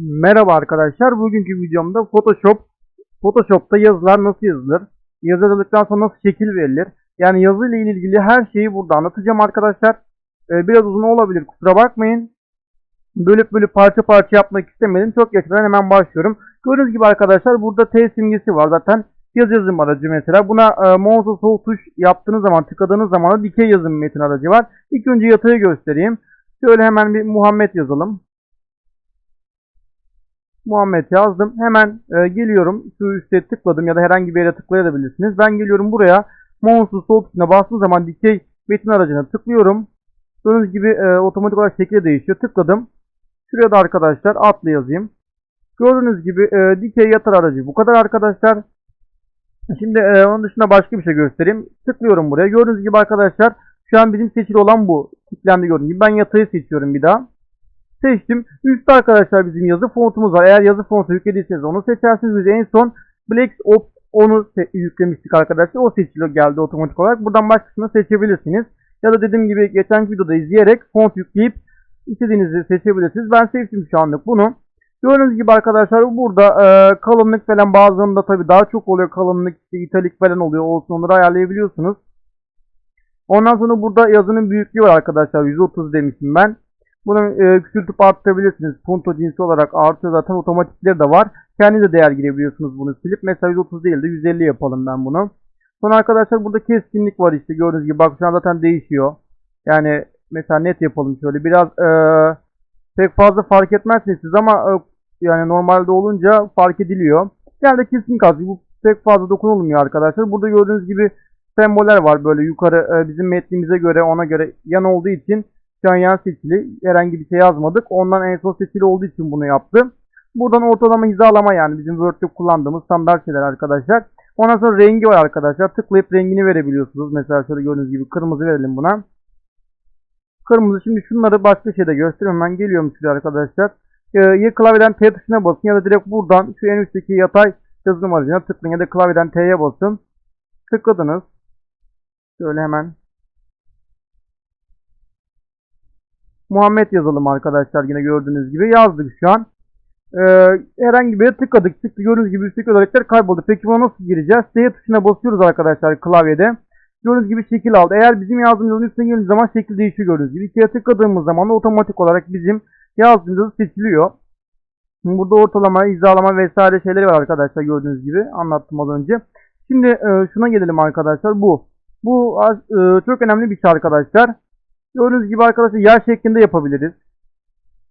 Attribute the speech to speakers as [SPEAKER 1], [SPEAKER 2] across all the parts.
[SPEAKER 1] Merhaba arkadaşlar. Bugünkü videomda Photoshop Photoshop'ta yazılar nasıl yazılır? Yazı yazıldıktan sonra nasıl şekil verilir? Yani yazı ile ilgili her şeyi burada anlatacağım arkadaşlar. Ee, biraz uzun olabilir kusura bakmayın. Bölüp bölüp parça parça yapmak istemedim. Çok geçmeden hemen başlıyorum. Gördüğünüz gibi arkadaşlar burada T simgesi var zaten. Yaz yazım aracı mesela. Buna e, mouse sol tuş yaptığınız zaman tıkladığınız zaman da dikey yazım metin aracı var. İlk önce yatayı göstereyim. Şöyle hemen bir Muhammed yazalım. Muhammed yazdım. Hemen e, geliyorum. Şu üstte tıkladım ya da herhangi bir yere tıklayabilirsiniz. Ben geliyorum buraya. Mouse'u sol tuşuna bastığım zaman dikey metin aracına tıklıyorum. Gördüğünüz gibi e, otomatik olarak şekli değişiyor. Tıkladım. Şuraya da arkadaşlar adlı yazayım. Gördüğünüz gibi e, dikey yatır aracı bu kadar arkadaşlar. Şimdi e, onun dışında başka bir şey göstereyim. Tıklıyorum buraya. Gördüğünüz gibi arkadaşlar şu an bizim seçili olan bu. Tıklandı gördüğünüz gibi. Ben yatayı seçiyorum bir daha. Seçtim. Üstte arkadaşlar bizim yazı fontumuz var. Eğer yazı fontu yüklediyseniz onu seçersiniz. Biz en son Black Ops onu yüklemiştik arkadaşlar. O seçiliyor geldi otomatik olarak. Buradan başkasını seçebilirsiniz. Ya da dediğim gibi geçen videoda izleyerek font yükleyip istediğinizi seçebilirsiniz. Ben seçtim şu anlık bunu. Gördüğünüz gibi arkadaşlar burada e, kalınlık falan bazılarında tabi daha çok oluyor. Kalınlık işte italik falan oluyor. Olsun onları ayarlayabiliyorsunuz. Ondan sonra burada yazının büyüklüğü var arkadaşlar. 130 demişim ben. Bunu e, küçültüp arttırabilirsiniz. Punto cinsi olarak artıyor zaten otomatikleri de var. Kendinize değer girebiliyorsunuz bunu silip. Mesela 130 değil de 150 yapalım ben bunu. Sonra arkadaşlar burada keskinlik var işte gördüğünüz gibi. Bak şu an zaten değişiyor. Yani mesela net yapalım şöyle. Biraz e, pek fazla fark etmezsiniz siz ama e, yani normalde olunca fark ediliyor. Yani keskinlik az. Bu pek fazla dokunulmuyor arkadaşlar. Burada gördüğünüz gibi semboller var böyle yukarı e, bizim metnimize göre ona göre yan olduğu için şu an yan seçili. Herhangi bir şey yazmadık. Ondan en son seçili olduğu için bunu yaptım. Buradan ortalama hizalama yani bizim Word'de kullandığımız standart şeyler arkadaşlar. Ondan sonra rengi var arkadaşlar. Tıklayıp rengini verebiliyorsunuz. Mesela şöyle gördüğünüz gibi kırmızı verelim buna. Kırmızı. Şimdi şunları başka şeyde göstereyim. Hemen geliyorum şuraya arkadaşlar. Ee, ya klavyeden T tuşuna basın ya da direkt buradan şu en üstteki yatay yazılım aracına tıklayın ya da klavyeden T'ye basın. Tıkladınız. Şöyle hemen Muhammed yazalım arkadaşlar yine gördüğünüz gibi yazdık şu an. Ee, herhangi bir yere tıkladık. Tıklı gördüğünüz gibi üstteki özellikler kayboldu. Peki buna nasıl gireceğiz? S tuşuna basıyoruz arkadaşlar klavyede. Gördüğünüz gibi şekil aldı. Eğer bizim yazdığımız üstüne geldiğimiz zaman şekil değişiyor gördüğünüz gibi. İkiye tıkladığımız zaman da otomatik olarak bizim yazdığımız seçiliyor. Burada ortalama, hizalama vesaire şeyleri var arkadaşlar gördüğünüz gibi. Anlattım az önce. Şimdi e, şuna gelelim arkadaşlar. Bu. Bu e, çok önemli bir şey arkadaşlar. Gördüğünüz gibi arkadaşlar yay şeklinde yapabiliriz.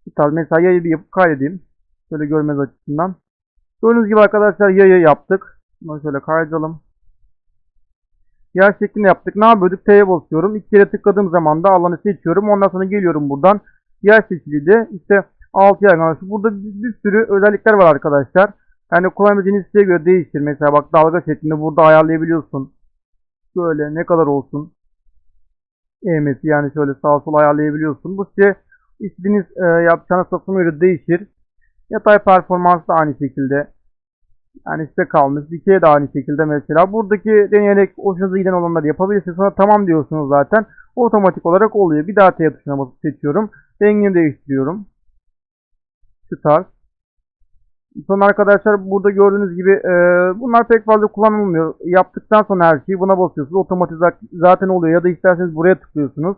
[SPEAKER 1] Tutar. Mesela yayı bir yapıp kaydedeyim. Şöyle görmez açısından. Gördüğünüz gibi arkadaşlar yayı yaptık. Bunu şöyle kaydedalım. Yay şeklinde yaptık. Ne yapıyorduk? T'ye basıyorum. İki kere tıkladığım zaman da alanı seçiyorum. Ondan sonra geliyorum buradan. Yay seçiliydi. İşte 6 yay arkadaşlar. Burada bir, bir sürü özellikler var arkadaşlar. Yani kullanıcının isteğe göre değiştir. Mesela bak dalga şeklinde burada ayarlayabiliyorsun. Şöyle ne kadar olsun eğmesi yani şöyle sağa sola ayarlayabiliyorsun. Bu size istediğiniz e, yapacağınız tasarıma göre değişir. Yatay performans da aynı şekilde. Yani size kalmış. Dikey de aynı şekilde mesela. Buradaki deneyerek hoşunuza giden olanları yapabilirsiniz. Sonra tamam diyorsunuz zaten. Otomatik olarak oluyor. Bir daha T tuşuna basıp seçiyorum. Rengini değiştiriyorum. Şu tarz. Sonra arkadaşlar burada gördüğünüz gibi e, bunlar pek fazla kullanılmıyor. Yaptıktan sonra her şeyi buna basıyorsunuz. Otomatik zaten oluyor. Ya da isterseniz buraya tıklıyorsunuz.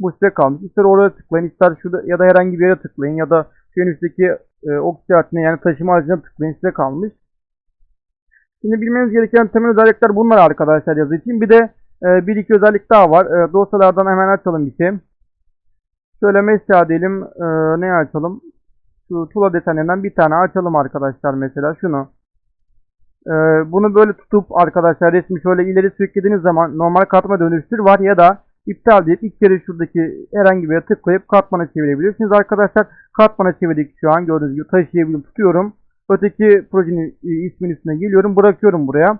[SPEAKER 1] Bu size kalmış. İster oraya tıklayın, ister şurada ya da herhangi bir yere tıklayın ya da şu en üstteki e, ok yani taşıma aracına tıklayın size kalmış. Şimdi bilmeniz gereken temel özellikler bunlar arkadaşlar yazı için. Bir de e, bir iki özellik daha var. E, dosyalardan hemen açalım bir şey. Şöyle mesela diyelim e, ne açalım? Şu tula desenlerinden bir tane açalım arkadaşlar mesela şunu. Ee, bunu böyle tutup arkadaşlar resmi şöyle ileri sürüklediğiniz zaman normal katma dönüştür var ya da iptal deyip ilk kere şuradaki herhangi bir tıklayıp katmana çevirebilirsiniz arkadaşlar. Katmana çevirdik şu an gördüğünüz gibi taşıyabiliyorum tutuyorum. Öteki projenin ismin üstüne geliyorum bırakıyorum buraya.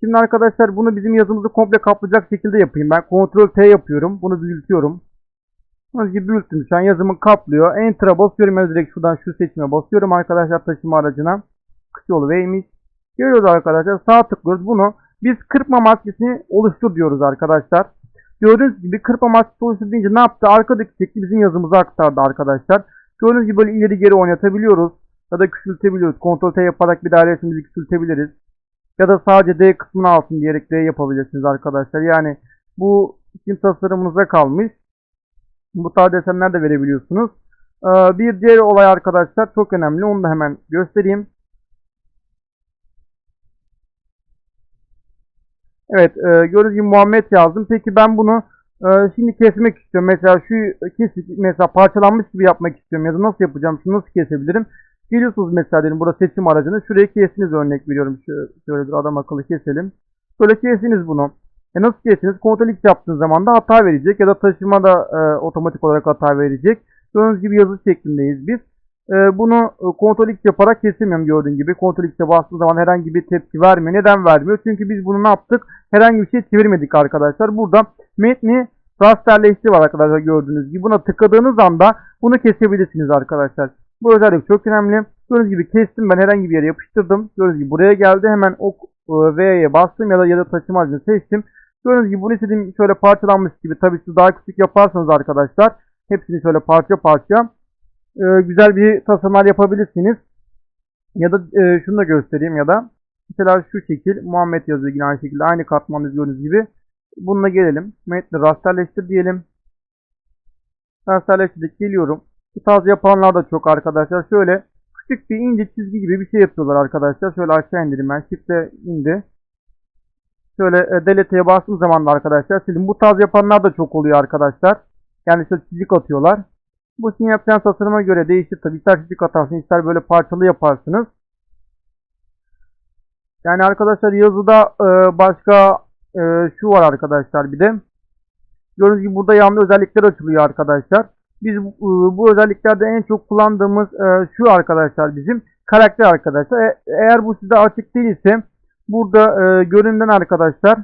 [SPEAKER 1] Şimdi arkadaşlar bunu bizim yazımızı komple kaplayacak şekilde yapayım. Ben Ctrl T yapıyorum. Bunu büyütüyorum. Gördüğünüz gibi büyüttüm. Şu an yazımı kaplıyor. Enter'a basıyorum. Yani direkt şuradan şu seçime basıyorum arkadaşlar taşıma aracına. Kısa yolu V'miş. Görüyoruz arkadaşlar. Sağ tıklıyoruz. Bunu biz kırpma maskesini oluştur diyoruz arkadaşlar. Gördüğünüz gibi kırpma maskesi oluştur deyince ne yaptı? Arkadaki şekli bizim yazımıza aktardı arkadaşlar. Gördüğünüz gibi böyle ileri geri oynatabiliyoruz. Ya da küçültebiliyoruz. Ctrl T yaparak bir daha resmimizi küçültebiliriz. Ya da sadece D kısmını alsın diyerek D yapabilirsiniz arkadaşlar. Yani bu sizin tasarımınıza kalmış. Bu tarz desenler de verebiliyorsunuz. Ee, bir diğer olay arkadaşlar çok önemli. Onu da hemen göstereyim. Evet e, gördüğünüz gibi Muhammed yazdım. Peki ben bunu e, şimdi kesmek istiyorum. Mesela şu kesik mesela parçalanmış gibi yapmak istiyorum. Ya da nasıl yapacağım? Şunu nasıl kesebilirim? Geliyorsunuz mesela dedim burada seçim aracını. Şuraya kesiniz örnek veriyorum. Şöyle, bir adam akıllı keselim. Şöyle kesiniz bunu. E nasıl kesiniz? Ctrl X yaptığınız zaman da hata verecek ya da taşıma da e, otomatik olarak hata verecek. Gördüğünüz gibi yazı şeklindeyiz biz. E, bunu e, Ctrl X yaparak kesemiyorum gördüğün gibi. Ctrl X'e bastığım zaman herhangi bir tepki vermiyor. Neden vermiyor? Çünkü biz bunu ne yaptık? Herhangi bir şey çevirmedik arkadaşlar. Burada metni rasterleşti var arkadaşlar gördüğünüz gibi. Buna tıkladığınız anda bunu kesebilirsiniz arkadaşlar. Bu özellik çok önemli. Gördüğünüz gibi kestim ben herhangi bir yere yapıştırdım. Gördüğünüz gibi buraya geldi. Hemen ok e, V'ye bastım ya da ya da taşıma seçtim. Gördüğünüz gibi bunu istediğim şöyle parçalanmış gibi. Tabii siz daha küçük yaparsanız arkadaşlar hepsini şöyle parça parça e, güzel bir tasarımlar yapabilirsiniz. Ya da e, şunu da göstereyim ya da mesela şu şekil Muhammed yazıyor yine aynı şekilde aynı katmanı gördüğünüz gibi. Bununla gelelim. Metni rasterleştir diyelim. Rasterleştirdik geliyorum. Bu tarz yapanlar da çok arkadaşlar. Şöyle küçük bir ince çizgi gibi bir şey yapıyorlar arkadaşlar. Şöyle aşağı indireyim ben. Shift'e indi. Şöyle e, delete'ye bastığım zaman da arkadaşlar silin. Bu tarz yapanlar da çok oluyor arkadaşlar. Yani şöyle çizik atıyorlar. Bu sizin yapacağınız tasarıma göre değişir tabi. İster çizik atarsınız ister böyle parçalı yaparsınız. Yani arkadaşlar yazıda e, başka e, şu var arkadaşlar bir de. Gördüğünüz gibi burada yanlı özellikler açılıyor arkadaşlar. Biz e, bu özelliklerde en çok kullandığımız e, şu arkadaşlar bizim karakter arkadaşlar. E, eğer bu size açık değilse burada e, göründen arkadaşlar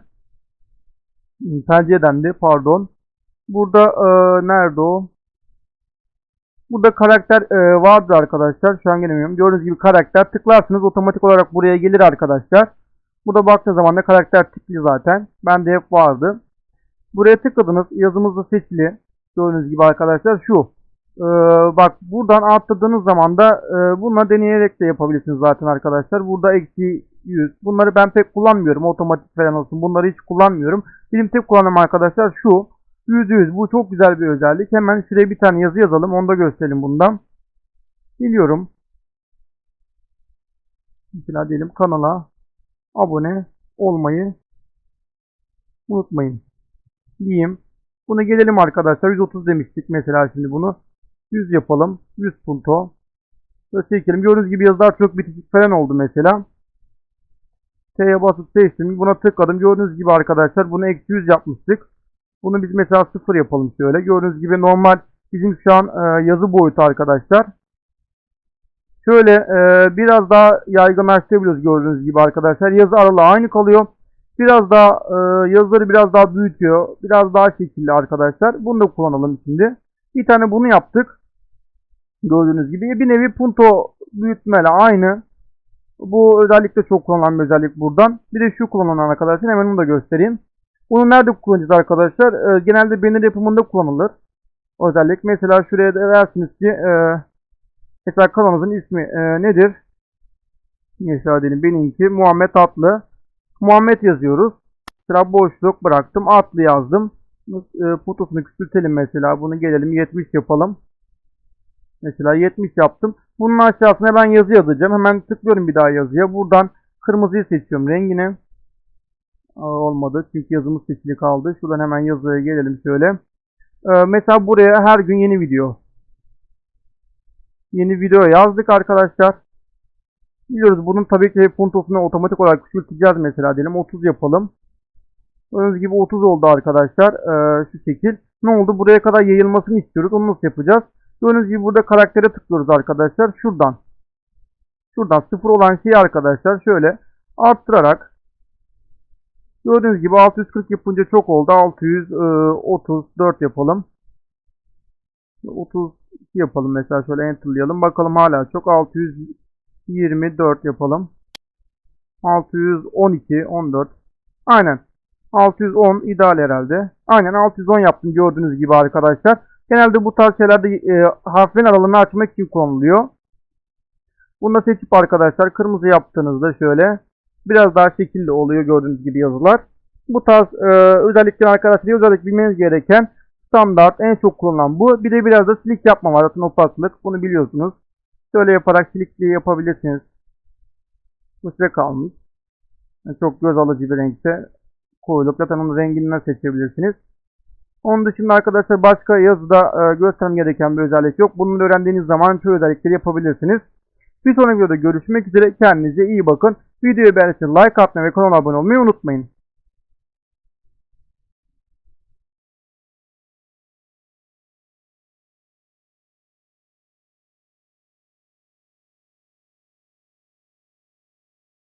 [SPEAKER 1] tercih edendi pardon. Burada e, nerede o? Burada karakter e, vardı arkadaşlar. Şu an gelemiyorum. Gördüğünüz gibi karakter tıklarsınız otomatik olarak buraya gelir arkadaşlar. Burada baktığınız zaman da karakter tıklı zaten. Bende hep vardı. Buraya tıkladınız. Yazımız da seçili. Gördüğünüz gibi arkadaşlar şu. Ee, bak buradan atladığınız zaman da e, bununla deneyerek de yapabilirsiniz zaten arkadaşlar. Burada eksi 100. Bunları ben pek kullanmıyorum. Otomatik falan olsun. Bunları hiç kullanmıyorum. Benim tek kullandığım arkadaşlar şu. %100. Bu çok güzel bir özellik. Hemen şuraya bir tane yazı yazalım. Onu da gösterelim bundan. Biliyorum. Mesela diyelim kanala abone olmayı unutmayın. Diyeyim. Bunu gelelim arkadaşlar. 130 demiştik mesela şimdi bunu. 100 yapalım. 100 punto. Böyle. Gördüğünüz gibi yazılar çok bitişik falan oldu mesela. T'ye basıp seçtim. Buna tıkladım. Gördüğünüz gibi arkadaşlar bunu eksi 100 yapmıştık. Bunu biz mesela 0 yapalım şöyle. Gördüğünüz gibi normal bizim şu an e, yazı boyutu arkadaşlar. Şöyle e, biraz daha yaygınlaştırabiliyoruz gördüğünüz gibi arkadaşlar. Yazı aralığı aynı kalıyor. Biraz daha e, yazıları biraz daha büyütüyor. Biraz daha şekilli arkadaşlar. Bunu da kullanalım şimdi. Bir tane bunu yaptık. Gördüğünüz gibi. Bir nevi punto büyütmeyle aynı. Bu özellikle çok kullanılan bir özellik buradan. Bir de şu kullanılan arkadaşlar. Hemen onu da göstereyim. Bunu nerede kullanacağız arkadaşlar? E, genelde banner yapımında kullanılır. O özellik. Mesela şuraya dersiniz ki e, mesela kanalımızın ismi e, nedir? Mesela diyelim benimki Muhammed Atlı. Muhammed yazıyoruz. Sıra boşluk bıraktım. Atlı yazdım. E, fotosunu küçültelim mesela. Bunu gelelim 70 yapalım. Mesela 70 yaptım. Bunun aşağısına ben yazı yazacağım. Hemen tıklıyorum bir daha yazıya. Buradan kırmızıyı seçiyorum rengini. Olmadı. Çünkü yazımız seçili kaldı. Şuradan hemen yazıya gelelim şöyle. Ee, mesela buraya her gün yeni video. Yeni video yazdık arkadaşlar. Biliyoruz bunun tabii ki puntosunu otomatik olarak küçülteceğiz mesela diyelim 30 yapalım. Gördüğünüz gibi 30 oldu arkadaşlar. Ee, şu şekil. Ne oldu? Buraya kadar yayılmasını istiyoruz. Onu nasıl yapacağız? Gördüğünüz gibi burada karaktere tıklıyoruz arkadaşlar. Şuradan. Şuradan sıfır olan şeyi arkadaşlar şöyle arttırarak gördüğünüz gibi 640 yapınca çok oldu. 634 yapalım. 32 yapalım mesela şöyle enterlayalım. Bakalım hala çok 624 yapalım. 612 14 Aynen. 610 ideal herhalde. Aynen 610 yaptım gördüğünüz gibi arkadaşlar. Genelde bu tarz şeylerde e, harflerin aralığını açmak için kullanılıyor. Bunu da seçip arkadaşlar kırmızı yaptığınızda şöyle biraz daha şekilli oluyor gördüğünüz gibi yazılar. Bu tarz e, özellikler arkadaşlar özellikle bilmeniz gereken standart en çok kullanılan bu. Bir de biraz da silik yapma var zaten opaklık bunu biliyorsunuz. Şöyle yaparak silikliği yapabilirsiniz. Bu size kalmış. Yani çok göz alıcı bir renkte koyuluk. Zaten onun rengini seçebilirsiniz. Onun dışında arkadaşlar başka yazıda e, göstermem gereken bir özellik yok. Bunu öğrendiğiniz zaman şu özellikleri yapabilirsiniz. Bir sonraki videoda görüşmek üzere. Kendinize iyi bakın. Videoyu beğenirseniz like atmayı ve kanala abone olmayı unutmayın.